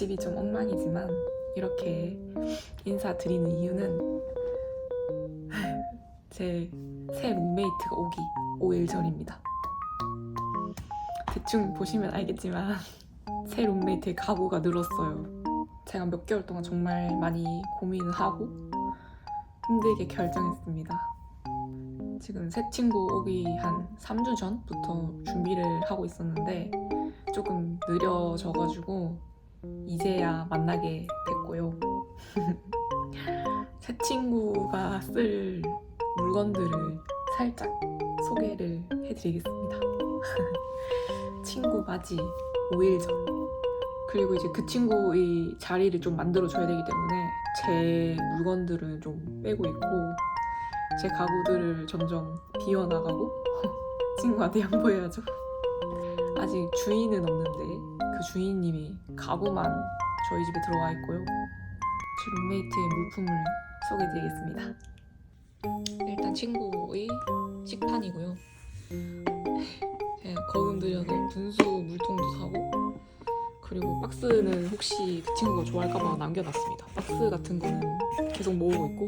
집이 좀 엉망이지만 이렇게 인사드리는 이유는 제 새 룸메이트가 오기 5일 전입니다. 대충 보시면 알겠지만 새 룸메이트의 가구가 늘었어요. 제가 몇 개월 동안 정말 많이 고민을 하고 힘들게 결정했습니다. 지금 새 친구 오기 한 3주 전부터 준비를 하고 있었는데 조금 느려져가지고 이제야 만나게 됐고요. 새 친구가 쓸 물건들을 살짝 소개를 해드리겠습니다. 친구 맞이 5일 전. 그리고 이제 그 친구의 자리를 좀 만들어줘야 되기 때문에 제 물건들은 좀 빼고 있고 제 가구들을 점점 비워나가고 친구한테 양보해야죠. 아직 주인은 없는데 그 주인님이 가구만 저희 집에 들어와 있고요. 제 룸메이트의 물품을 소개해드리겠습니다. 일단 친구의 식판이고요. 제가 거금 들여서 분수 물통도 사고 그리고 박스는 혹시 그 친구가 좋아할까봐 남겨놨습니다. 박스 같은 거는 계속 모으고 있고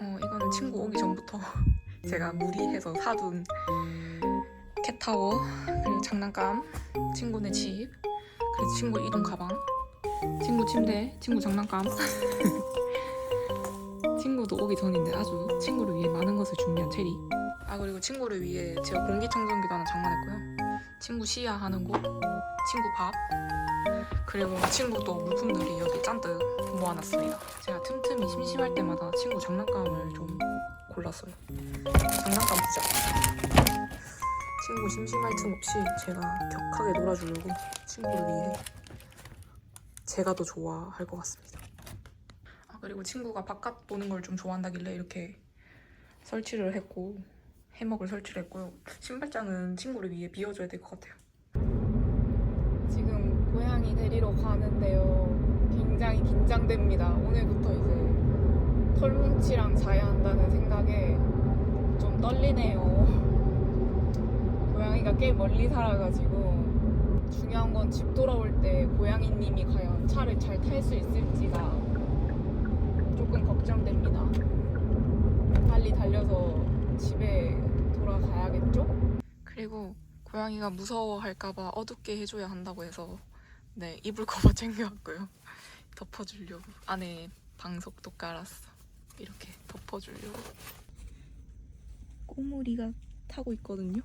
어, 이거는 친구 오기 전부터 제가 무리해서 사둔 캣타워 그리고 장난감 친구네 집 그리고 친구 이동 가방. 친구 침대 친구 장난감. 친구도 오기 전인데 아주 친구를 위해 많은 것을 준비한 체리. 아 그리고 친구를 위해 제가 공기청정기도 하나 장만했고요. 친구 시야 하는 곳 친구 밥. 그리고 친구 또 물품들이 여기 잔뜩 모아놨습니다. 제가 틈틈이 심심할 때마다 친구 장난감을 좀 골랐어요. 장난감 부자 친구 심심할 틈 없이 제가 격하게 놀아주려고 친구를 위해 제가 더 좋아할 것 같습니다. 아 그리고 친구가 바깥 보는 걸 좀 좋아한다길래 이렇게 설치를 했고 해먹을 설치를 했고요. 신발장은 친구를 위해 비워줘야 될 것 같아요. 지금 고양이 데리러 가는데요. 굉장히 긴장됩니다. 오늘부터 이제 털뭉치랑 자야 한다는 생각에 좀 떨리네요. 고양이가 꽤 멀리 살아가지고 중요한 건 집 돌아올 때 고양이님이 과연 차를 잘 탈 수 있을지가 조금 걱정됩니다. 빨리 달려서 집에 돌아가야겠죠? 그리고 고양이가 무서워할까봐 어둡게 해줘야 한다고 해서 네 이불 커버 챙겨왔고요. 덮어주려고 안에 방석도 깔았어. 이렇게 덮어주려고. 꼬물이가 타고 있거든요.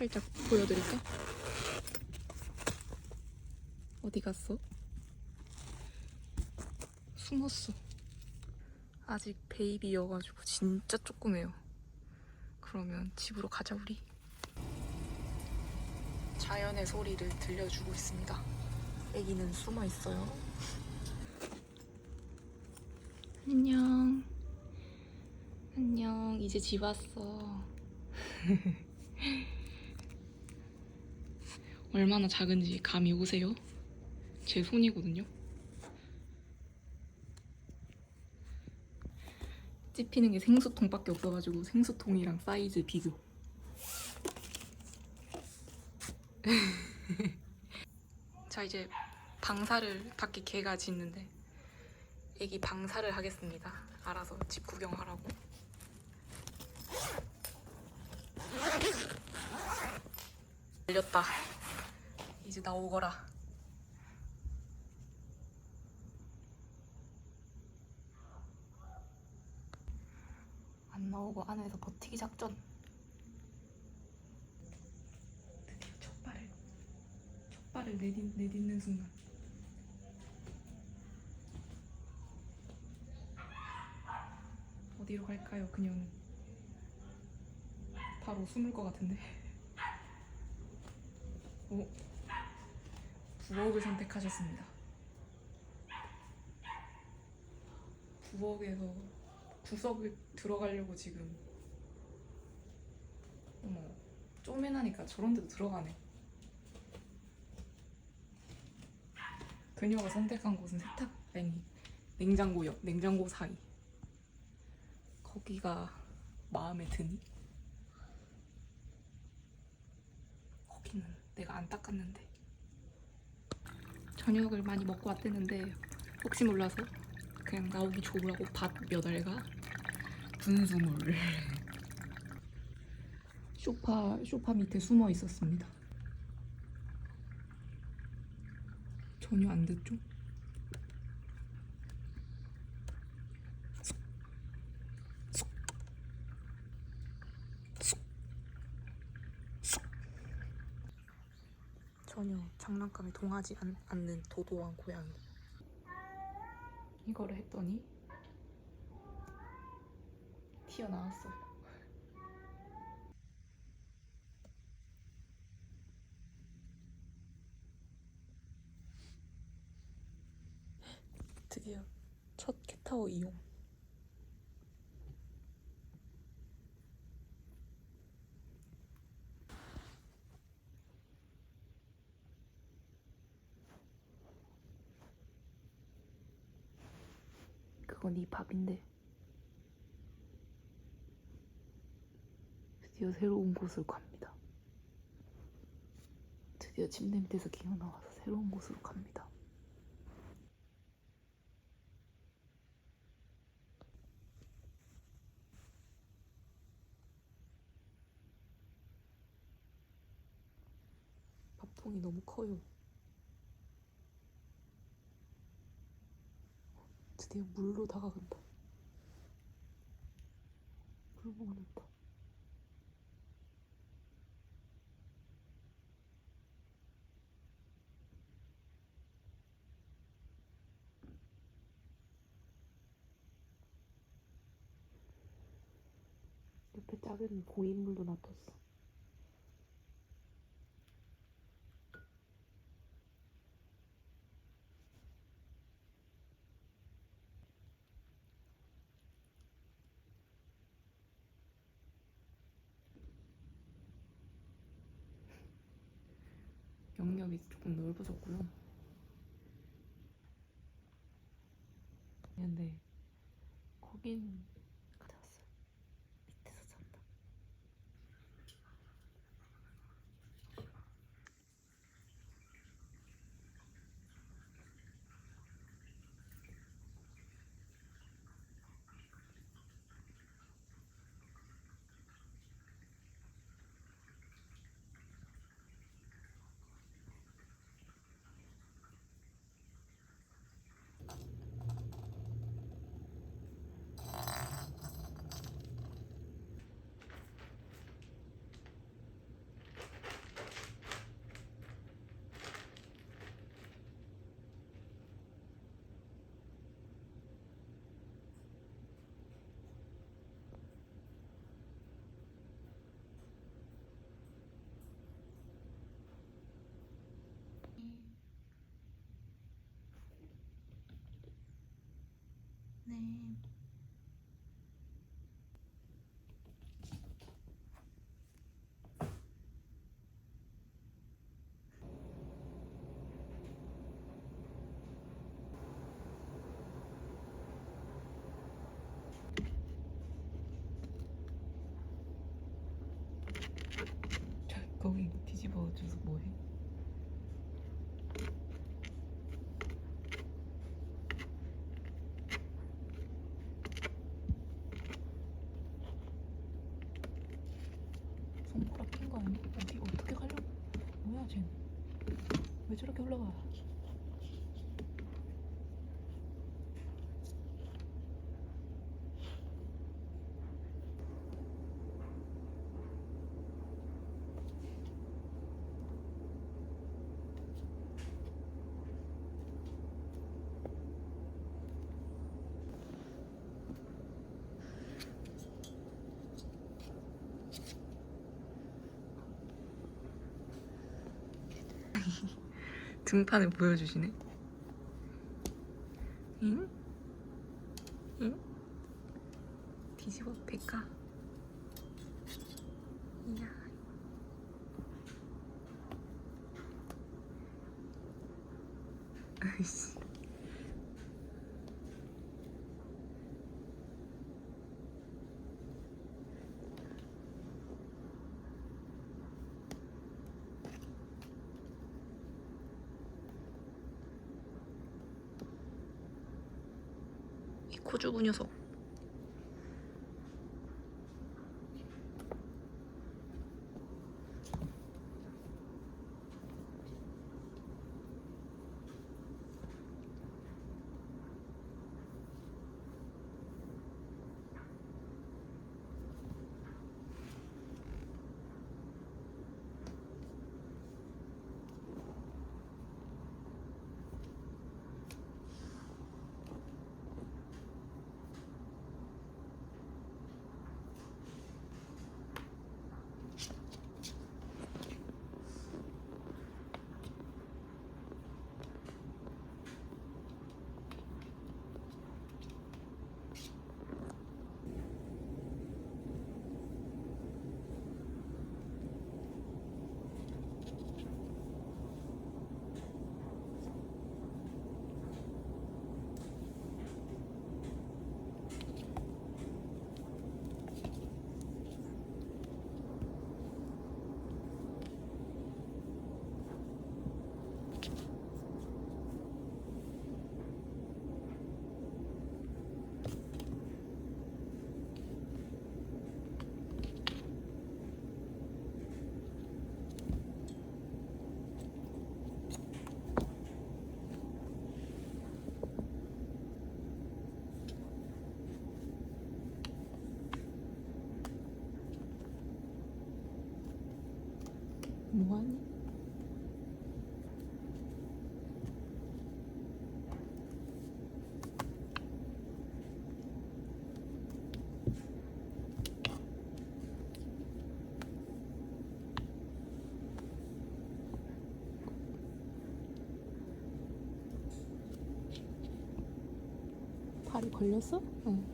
살짝 보여드릴까? 어디 갔어? 숨었어. 아직 베이비여가지고 진짜 조그매요. 그러면 집으로 가자 우리. 자연의 소리를 들려주고 있습니다. 애기는 숨어 있어요. 안녕. 안녕. 이제 집 왔어. 얼마나 작은지 감이 오세요? 제 손이거든요. 찝히는 게 생수통밖에 없어가지고 생수통이랑 사이즈 비교. 자 이제 방사를 밖에 개가 짖는데 애기 방사를 하겠습니다. 알아서 집 구경하라고. 열렸다. 이제 나오거라. 안 나오고 안에서 버티기 작전. 드디어 첫 발을 첫 발을 내딛, 내딛는 순간. 어디로 갈까요, 그녀는? 바로 숨을 것 같은데. 오, 부엌을 선택하셨습니다. 부엌에서 구석을 들어가려고 지금 어머 쪼맨하니까 저런 데도 들어가네. 그녀가 선택한 곳은 세탁 아니 냉장고역 냉장고 사이 거기가 마음에 드니? 거기는 내가 안 닦았는데 저녁을 많이 먹고 왔댔는데 혹시 몰라서 그냥 나오기 좋으라고 밥몇 알가 분수물 쇼파 쇼파 밑에 숨어 있었습니다. 전혀 안 듣죠? 전혀 장난감에 동하지 않, 않는 도도한 고양이. 이거를 했더니 튀어나왔어요. 드디어 첫 캣타워 이용. 건네 밥인데. 드디어 새로운 곳으로 갑니다. 드디어 침대 밑에서 기어 나와서 새로운 곳으로 갑니다. 밥통이 너무 커요. 드디어 물로 다가간다. 물 먹는다. 옆에 작은 고인물도 놔뒀어. 영역이 조금 넓어졌고요. 근데 거긴 네. 자, 거기 뒤집어 줘서 뭐해? 손가락 낀 거 아니야? 어디 어떻게 가려고? 뭐야 쟤는? 왜 저렇게 올라가? 등판을 보여주시네. 응? 응? 뒤집어 백가. 이야. 아이씨. 이 코주부 녀석. 뭐하니? 발이 걸렸어? 응.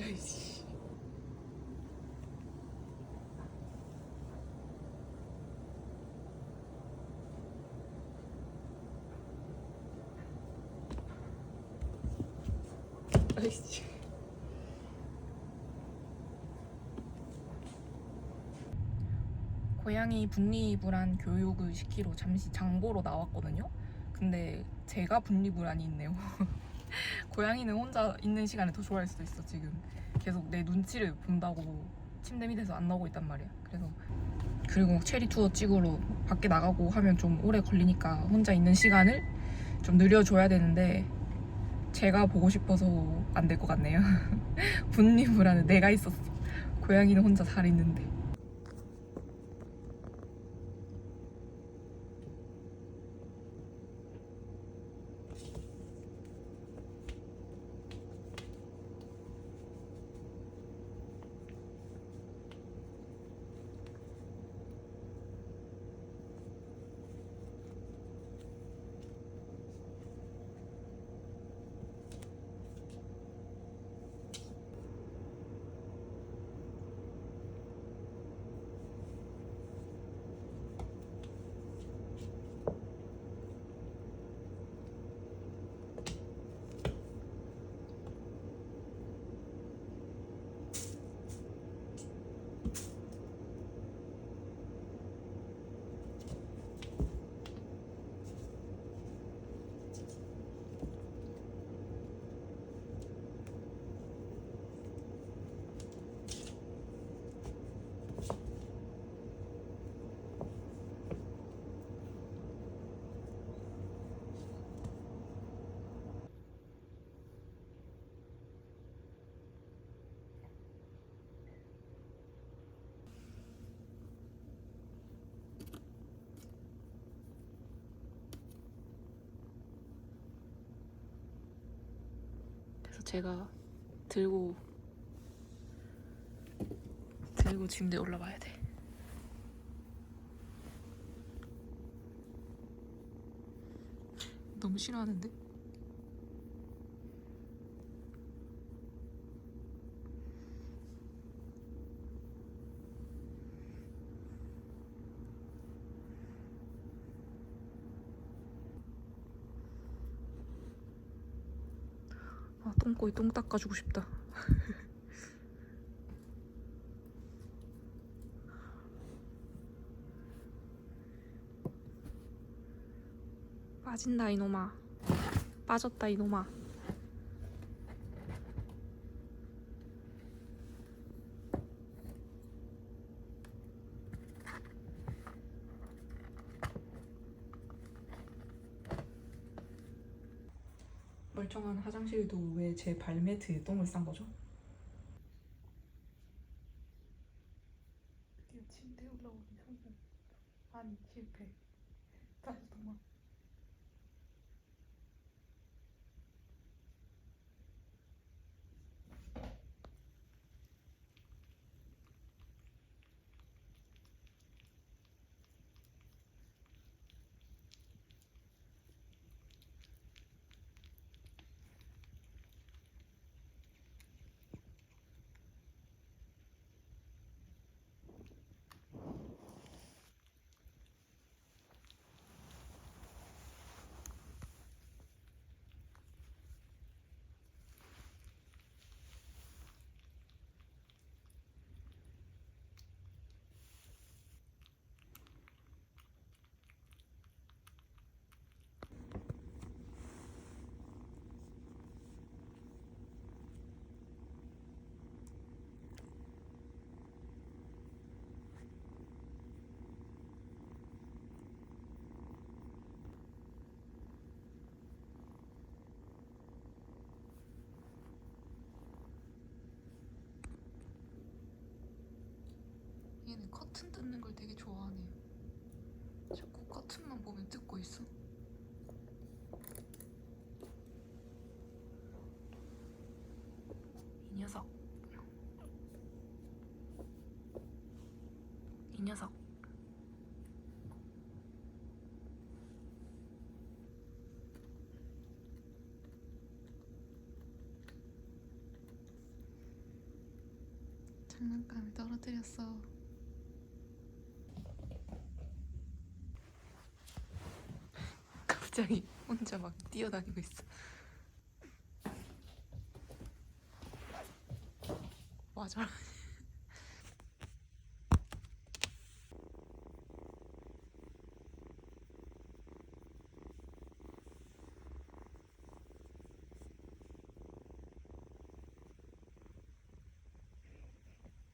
야이씨. 아이씨. 고양이 분리불안 교육을 시키러 잠시 장보러 나왔거든요. 근데 제가 분리불안이 있네요. 고양이는 혼자 있는 시간에 더 좋아할 수도 있어 지금. 계속 내 눈치를 본다고 침대 밑에서 안 나오고 있단 말이야. 그래서 그리고 체리 투어 찍으러 밖에 나가고 하면 좀 오래 걸리니까 혼자 있는 시간을 좀 늘려줘야 되는데 제가 보고 싶어서 안 될 것 같네요. 분리불안은 내가 있었어. 고양이는 혼자 잘 있는데. 그래서 제가 들고 들고 침대 올라가야 돼. 너무 싫어하는데? 똥꼬에 똥 닦아주고 싶다. 빠진다 이놈아. 빠졌다 이놈아. 멀쩡한 화장실도 왜 제 발매트에 똥을 싼 거죠? 드디어 침대 올라오는 성공. 아니 실패. 다시 도망. 얘는 커튼 뜯는 걸 되게 좋아하네요. 자꾸 커튼만 보면 뜯고 있어. 이 녀석. 이 녀석. 장난감을 떨어뜨렸어. 갑자기 혼자 막 뛰어다니고 있어. 맞아.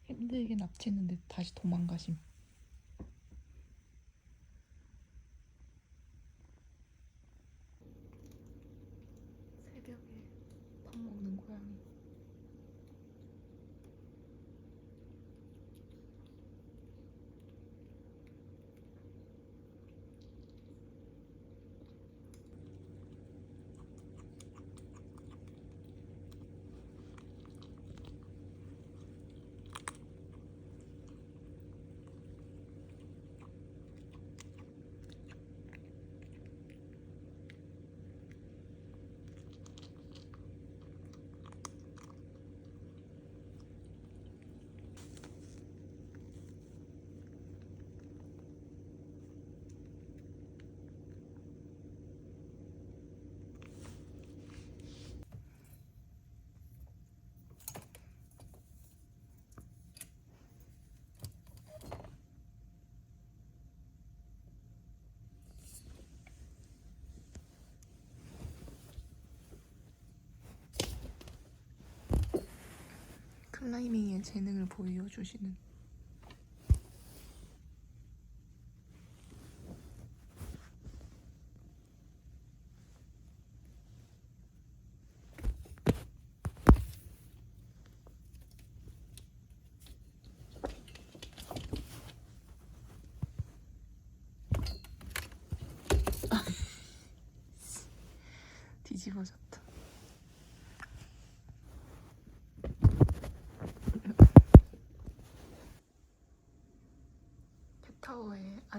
힘들게 납치했는데 다시 도망가심. 클라이밍의 재능을 보여주시는 뒤집어졌다.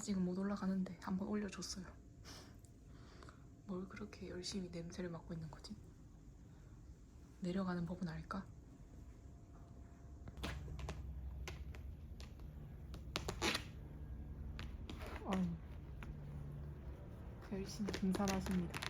아직은 못 올라가는데 한번 올려줬어요. 뭘 그렇게 열심히 냄새를 맡고 있는 거지? 내려가는 법은 알까? 어휴. 열심히 등산하십니다.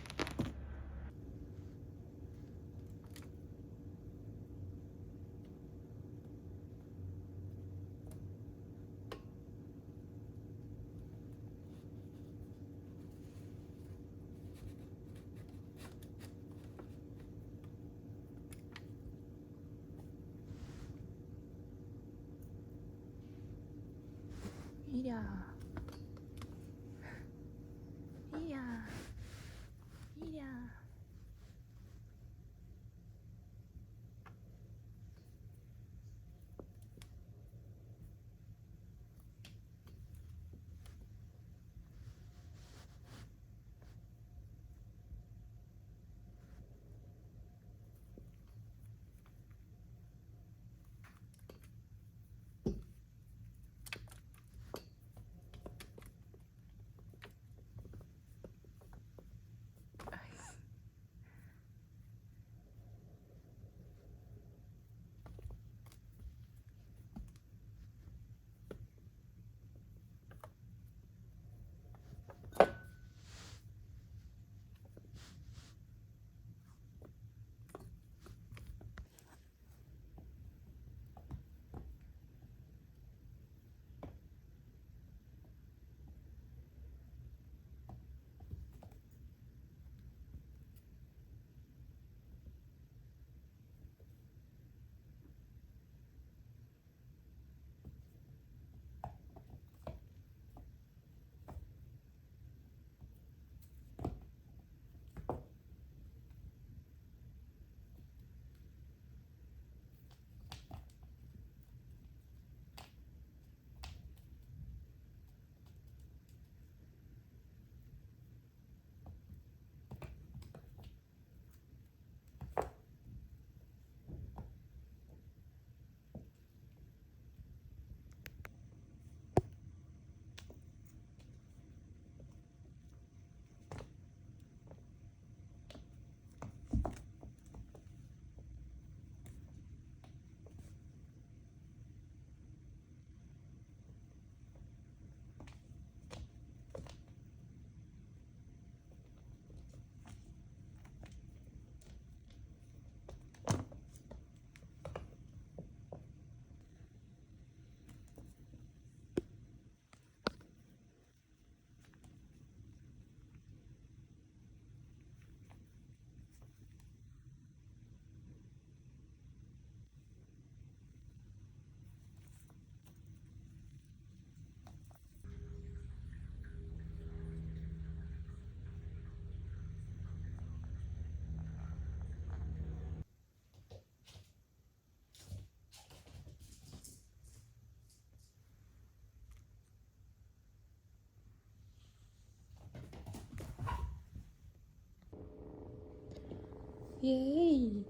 예이